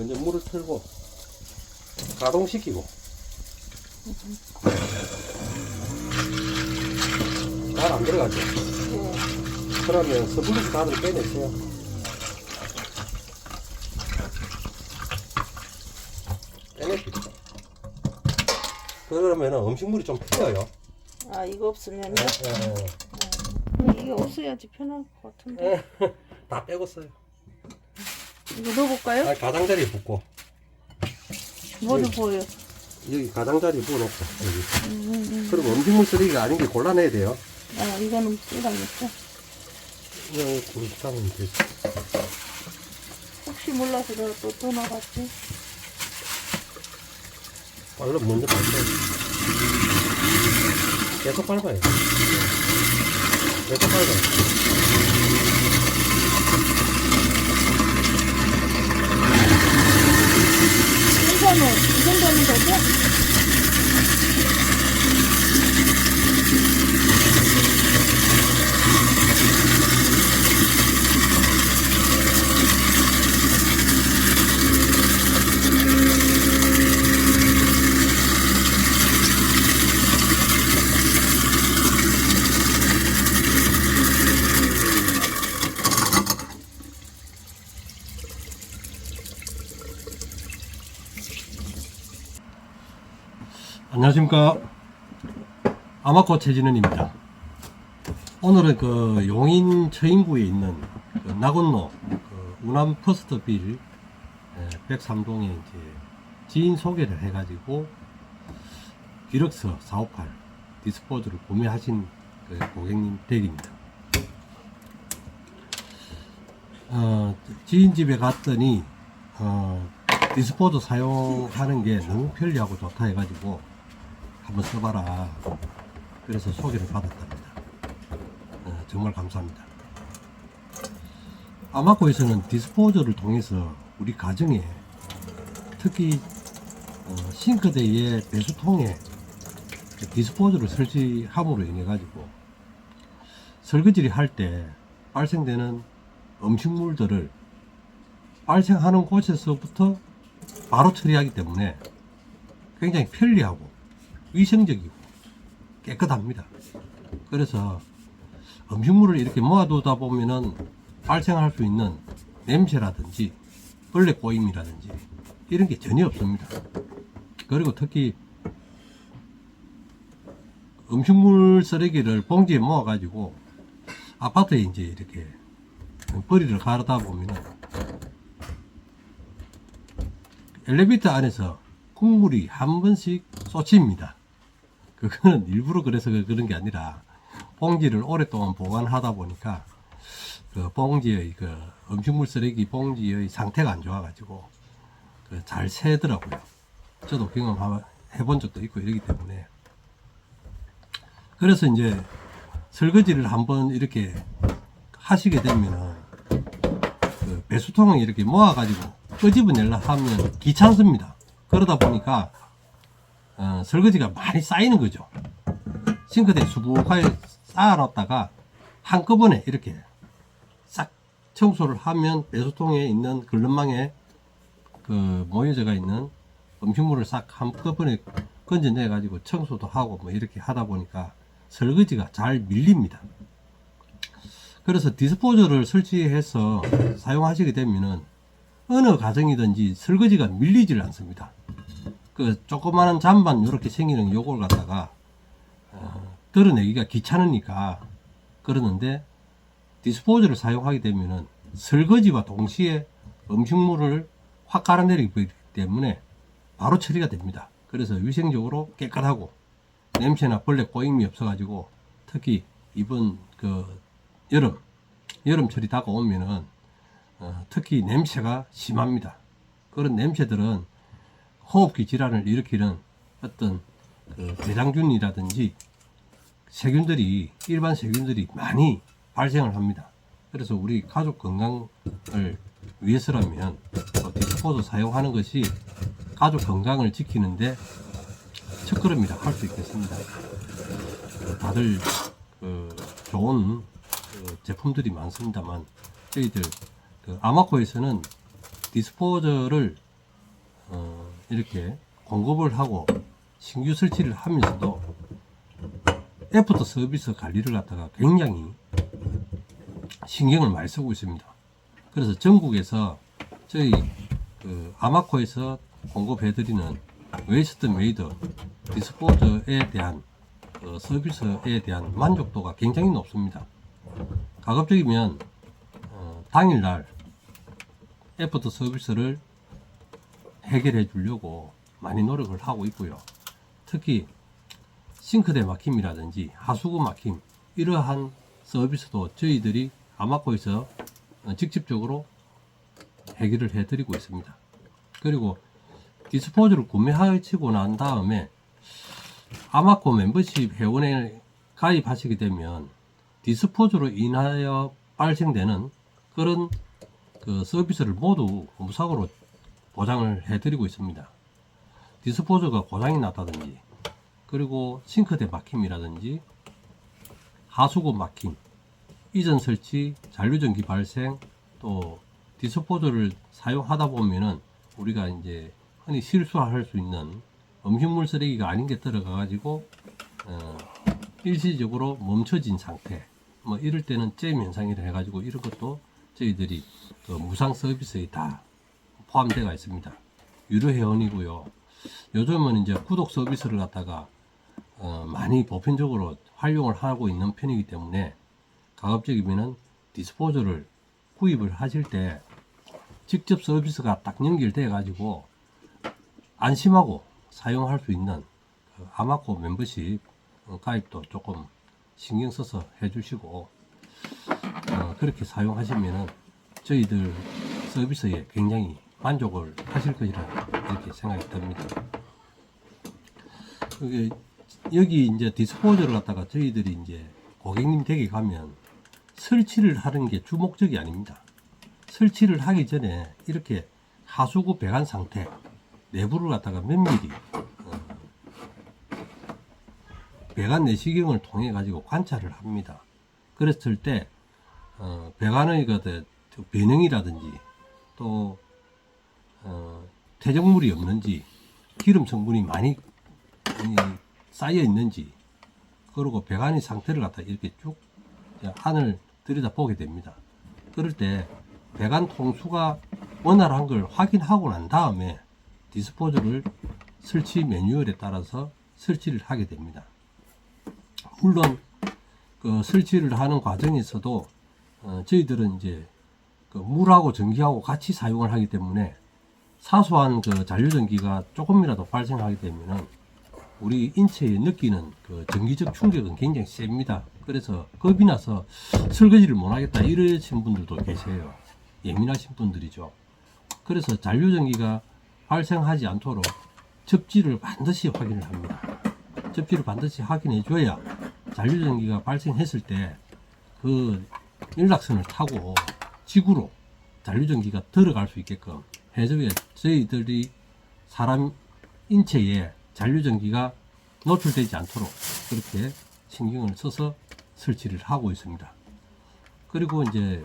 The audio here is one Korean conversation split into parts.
먼저 물을 틀고 가동시키고 잘 안 들어가죠. 네. 그러면 스블리스 가을 빼내세요. 빼내십시오. 그러면 음식물이 좀 튀어요. 아 이거 없으면요? 예, 예. 근데 이게 없어야지 편할 것 같은데. 다 빼고 써요. 이거 넣어볼까요? 아, 가장자리에 붓고 뭐를 네. 보여? 여기 가장자리 부어놓고 여기. 음, 음, 음. 그리고 음식물 쓰레기가 아닌 게 골라내야 돼요. 아 이거는 쓰라겠죠? 그냥 굴타면 되지. 혹시 몰라서 내가 또 떠나갔지? 빨로 먼저 밟아야 돼. 계속 밟아야 돼. 계속 밟아야 이거는 이 정도면 되죠? 안녕하십니까. 아마코 최진원입니다. 오늘은 그 용인 처인구에 있는 그 나군로 그 우남 퍼스트빌 103동에 이제 지인 소개를 해가지고 디럭스 458 디스포즈를 구매하신 그 고객님 댁입니다. 어, 지인 집에 갔더니 어, 디스포즈 사용하는 게 너무 편리하고 좋다 해가지고 한번 써봐라. 그래서 소개를 받았답니다. 어, 정말 감사합니다. 아마코에서는 디스포저를 통해서 우리 가정에 특히 어, 싱크대에 배수통에 그 디스포저를 설치함으로 인해 가지고 설거지를 할 때 발생되는 음식물들을 발생하는 곳에서부터 바로 처리하기 때문에 굉장히 편리하고 위생적이고 깨끗합니다. 그래서 음식물을 이렇게 모아두다 보면은 발생할 수 있는 냄새라든지 벌레 꼬임이라든지 이런 게 전혀 없습니다. 그리고 특히 음식물 쓰레기를 봉지에 모아 가지고 아파트에 이제 이렇게 버리를 가르다 보면은 엘리베이터 안에서 국물이 한 번씩 쏟칩니다. 그거는 일부러 그래서 그- 그런 게 아니라 봉지를 오랫동안 보관하다 보니까 그 봉지의 그 음식물 쓰레기 봉지의 상태가 안 좋아가지고 그 잘 새더라고요. 저도 경험해본 적도 있고 이러기 때문에 그래서 이제 설거지를 한번 이렇게 하시게 되면은 그 배수통을 이렇게 모아가지고 끄집어내려 하면 귀찮습니다. 그러다 보니까 어, 설거지가 많이 쌓이는 거죠. 싱크대에 수북하게 쌓아놨다가 한꺼번에 이렇게 싹 청소를 하면 배수통에 있는 걸름망에 그 모여져가 있는 음식물을 싹 한꺼번에 건져내 가지고 청소도 하고 뭐 이렇게 하다 보니까 설거지가 잘 밀립니다. 그래서 디스포저를 설치해서 사용하시게 되면은 어느 가정이든지 설거지가 밀리질 않습니다. 그 조그마한 잔반 이렇게 생기는 요걸 갖다가 어, 드러내기가 귀찮으니까 그러는데 디스포저를 사용하게 되면은 설거지와 동시에 음식물을 확 갈아내리기 때문에 바로 처리가 됩니다. 그래서 위생적으로 깨끗하고 냄새나 벌레 꼬임이 없어가지고 특히 이번 그 여름 여름철이 다가오면은 어, 특히 냄새가 심합니다. 그런 냄새들은 호흡기 질환을 일으키는 어떤 그 대장균이라든지 세균들이 일반 세균들이 많이 발생을 합니다. 그래서 우리 가족 건강을 위해서라면 어, 디스포즈 사용하는 것이 가족 건강을 지키는데 첫 걸음이라 할 수 있겠습니다. 어, 다들 그 좋은 그 제품들이 많습니다만 저희들 그 아마코에서는 디스포저를 어, 이렇게 공급을 하고 신규 설치를 하면서도 애프터 서비스 관리를 갖다가 굉장히 신경을 많이 쓰고 있습니다. 그래서 전국에서 저희 그 아마코에서 공급해드리는 웨이스트 메이드 디스포저에 대한 그 서비스에 대한 만족도가 굉장히 높습니다. 가급적이면 어, 당일날 애프터 서비스를 해결해 주려고 많이 노력을 하고 있고요. 특히 싱크대 막힘이라든지 하수구 막힘 이러한 서비스도 저희들이 아마코에서 어, 직접적으로 해결을 해드리고 있습니다. 그리고 디스포즈를 구매하시고 난 다음에 아마코 멤버십 회원에 가입하시게 되면 디스포즈로 인하여 발생되는 그런 그 서비스를 모두 무상으로 보장을 해드리고 있습니다. 디스포저가 고장이 났다든지 그리고 싱크대 막힘이라든지 하수구 막힘 이전 설치 잔류전기 발생 또 디스포저를 사용하다 보면은 우리가 이제 흔히 실수할 수 있는 음식물 쓰레기가 아닌 게 들어가 가지고 어, 일시적으로 멈춰진 상태 뭐 이럴 때는 잼 현상이라 해가지고 이런 것도 저희들이 그 무상 서비스에 다 포함되어 있습니다. 유료 회원이고요. 요즘은 이제 구독 서비스를 갖다가 어, 많이 보편적으로 활용을 하고 있는 편이기 때문에 가급적이면은 디스포저를 구입을 하실 때 직접 서비스가 딱 연결돼 가지고 안심하고 사용할 수 있는 그 아마코 멤버십 어, 가입도 조금 신경 써서 해주시고 어, 그렇게 사용하시면은 저희들 서비스에 굉장히 만족을 하실 것이라 이렇게 생각이 듭니다. 여기, 여기 이제 디스포저를 갖다가 저희들이 이제 고객님 댁에 가면 설치를 하는 게 주목적이 아닙니다. 설치를 하기 전에 이렇게 하수구 배관 상태 내부를 갖다가 면밀히 어, 배관 내시경을 통해 가지고 관찰을 합니다. 그랬을 때 어, 배관의 그 변형이라든지 또 어, 퇴적물이 없는지 기름 성분이 많이 이, 쌓여 있는지 그리고 배관의 상태를 갖다 이렇게 쭉 안을 들여다 보게 됩니다. 그럴 때 배관 통수가 원활한 걸 확인하고 난 다음에 디스포저를 설치 매뉴얼에 따라서 설치를 하게 됩니다. 물론 그 설치를 하는 과정에서도 어, 저희들은 이제 그 물하고 전기하고 같이 사용을 하기 때문에 사소한 그 잔류전기가 조금이라도 발생하게 되면은 우리 인체에 느끼는 그 전기적 충격은 굉장히 셉니다. 그래서 겁이 나서 설거지를 못 하겠다 이러신 분들도 계세요. 예민하신 분들이죠. 그래서 잔류전기가 발생하지 않도록 접지를 반드시 확인을 합니다. 접지를 반드시 확인해 줘야 잔류전기가 발생했을 때 그 연락선을 타고 지구로 잔류전기가 들어갈 수 있게끔 해줘야 저희들이 사람 인체에 잔류전기가 노출되지 않도록 그렇게 신경을 써서 설치를 하고 있습니다. 그리고 이제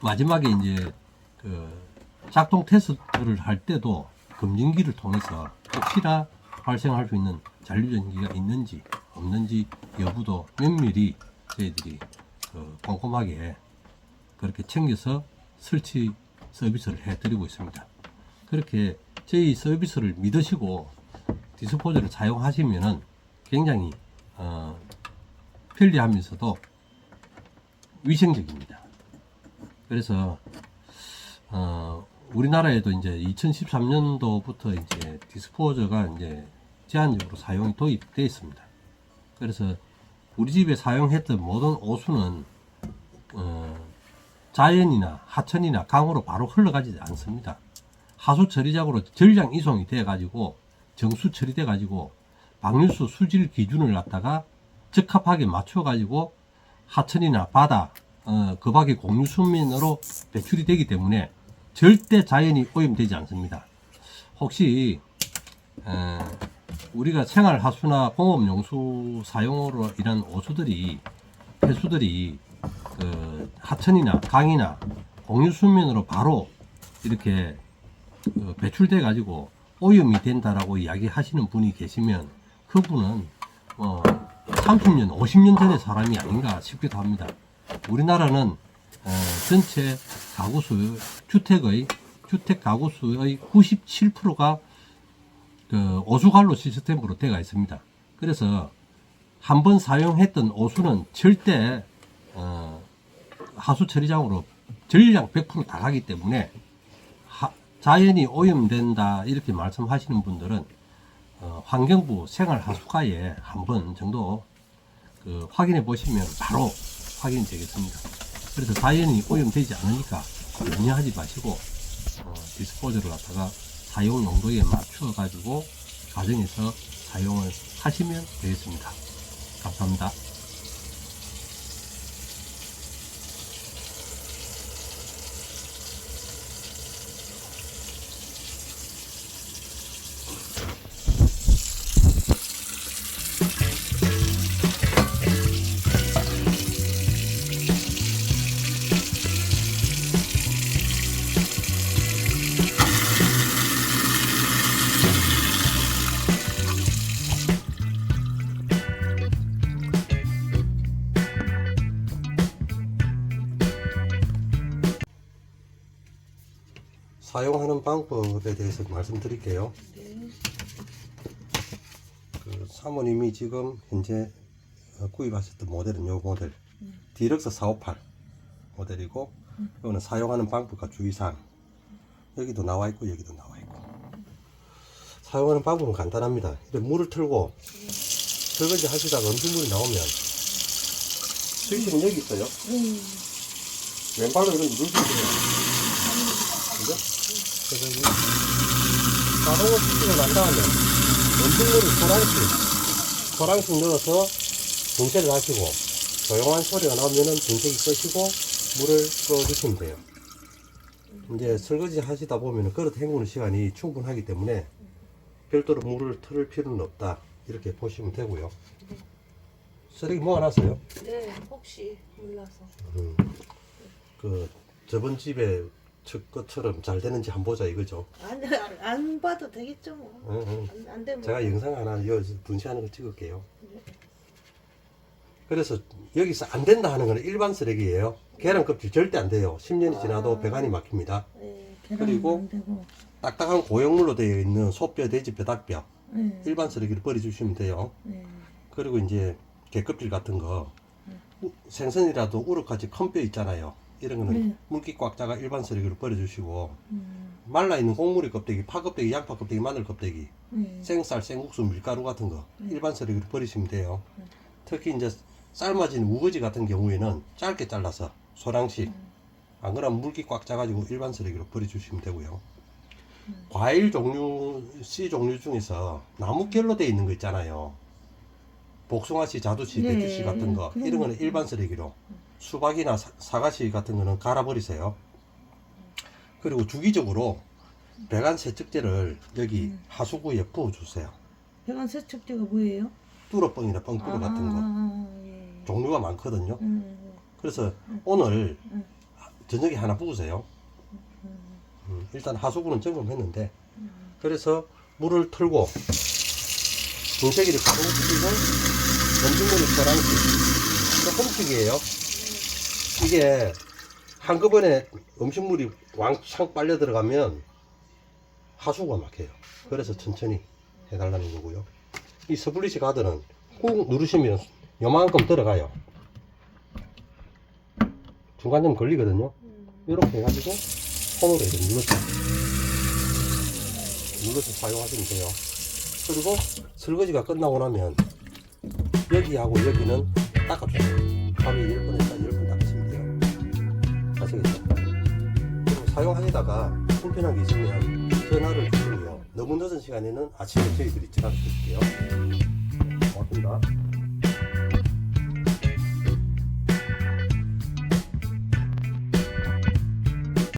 마지막에 이제 그 작동 테스트를 할 때도 검증기를 통해서 혹시나 발생할 수 있는 잔류전기가 있는지 없는지 여부도 면밀히 저희들이 그 꼼꼼하게 그렇게 챙겨서 설치 서비스를 해드리고 있습니다. 그렇게 저희 서비스를 믿으시고 디스포저를 사용하시면은 굉장히 어, 편리하면서도 위생적입니다. 그래서 어, 우리나라에도 이제 2013년도부터 이제 디스포저가 이제 제한적으로 사용이 도입되어 있습니다. 그래서 우리 집에 사용했던 모든 오수는 어, 자연이나 하천이나 강으로 바로 흘러가지 않습니다. 하수 처리작으로 전량 이송이 돼 가지고 정수 처리돼 가지고 방류수 수질 기준을 갖다가 적합하게 맞춰 가지고 하천이나 바다 어, 그 밖에 공유 수면으로 배출이 되기 때문에 절대 자연이 오염되지 않습니다. 혹시 에, 우리가 생활 하수나 공업 용수 사용으로 인한 오수들이 폐수들이 그 하천이나 강이나 공유 수면으로 바로 이렇게 어, 배출돼 가지고 오염이 된다라고 이야기하시는 분이 계시면 그분은 어, 30년, 50년 전의 사람이 아닌가 싶기도 합니다. 우리나라는 어, 전체 가구 수 주택의 주택 가구 수의 97%가 그 오수관로 시스템으로 되어 있습니다. 그래서 한 번 사용했던 오수는 절대 어, 하수 처리장으로 전량 100%다 가기 때문에 하- 자연이 오염된다 이렇게 말씀하시는 분들은 어, 환경부 생활하수과에 한 번 정도 그 확인해 보시면 바로 확인이 되겠습니다. 그래서 자연이 오염되지 않으니까 염려하지 마시고 어, 디스포저를 갖다가 사용 용도에 맞추어 가지고 가정에서 사용을 하시면 되겠습니다. 감사합니다. 사용하는 방법에 대해서 말씀드릴게요. 네. 그 사모님이 지금 현재 어, 구입하셨던 모델은 요 모델 음. 디럭스 458 모델이고 이거는 사용하는 방법과 주의사항 여기도 나와 있고 여기도 나와 있고 사용하는 방법은 간단합니다. 물을 틀고 설거지 하시다가 음식물이 나오면 스위치는 여기 있어요. 음. 왼발로 이렇게 누르시면 돼요. 그래서 이 자동으로 스위치를 난 다음에 음식물을 소량씩, 소량씩 넣어서 분쇄를 하시고 조용한 소리가 나오면은 분쇄기 끄시고 물을 꺼주시면 돼요. 이제 설거지 하시다 보면은 그릇 헹구는 시간이 충분하기 때문에 별도로 물을 틀을 필요는 없다. 이렇게 보시면 되고요. 쓰레기 모아놨어요. 네, 혹시 몰라서. 음, 그 저번 집에 저 것처럼 잘 되는지 한번 보자 이거죠. 안, 안, 안 봐도 되겠죠, 뭐. 응, 응. 안, 안 되면. 제가 영상 하나 여 분쇄하는 거 찍을게요. 그래서 여기서 안 된다 하는 거는 일반 쓰레기예요. 계란 껍질 절대 안 돼요. 10년이 지나도 아. 배관이 막힙니다. 네, 계란은 그리고 안 되고. 딱딱한 고형물로 되어 있는 소뼈, 돼지 뼈, 닭뼈 네. 일반 쓰레기를 버려주시면 돼요. 네. 그리고 이제 개껍질 같은 거 우- 생선이라도 우럭같이 큰 뼈 있잖아요. 이런 거는 네. 물기 꽉 짜가 일반 쓰레기로 버려주시고 음. 말라 있는 곡물이 껍데기, 파 껍데기, 양파 껍데기, 마늘 껍데기, 네. 생쌀, 생국수, 밀가루 같은 거 일반 쓰레기로 버리시면 돼요. 네. 특히 이제 삶아진 우거지 같은 경우에는 짧게 잘라서 소량씩 안 그러면 물기 꽉 짜가지고 일반 쓰레기로 버려주시면 되고요. 과일 종류, 씨 종류 중에서 나무결로 되어 있는 거 있잖아요. 복숭아씨, 자두씨, 네, 배추씨 같은 거 그런 이런 거는 거. 일반 쓰레기로 수박이나 사, 사과씨 같은 거는 갈아버리세요. 그리고 주기적으로 배관 세척제를 여기 하수구에 부어주세요. 배관 세척제가 뭐예요? 뚜러뻥이나 뻥뚜러 같은 거 아, 예. 종류가 많거든요. 음, 그래서 오늘 음. 저녁에 하나 부으세요. 음, 일단 하수구는 점검했는데 그래서 물을 틀고 분쇄기를 가득 끼고 음식물을 계란씩 조금씩이에요. 이게 한꺼번에 음식물이 왕창 빨려 들어가면 하수구가 막혀요. 그래서 천천히 해달라는 거고요. 이 스플릿 가드는 꾹 누르시면 요만큼 들어가요. 중간 좀 걸리거든요. 이렇게 해가지고 손으로 이렇게 눌러서 눌러서 사용하시면 돼요. 그리고 설거지가 끝나고 나면 여기하고 여기는 닦아주세요. 하루에 10번 돼요. 아시겠죠? 그리고 사용하시다가 불편한 게 있으면 전화를 주시고요. 너무 늦은 시간에는 아침에 저희들이 전화 드릴게요. 고맙습니다.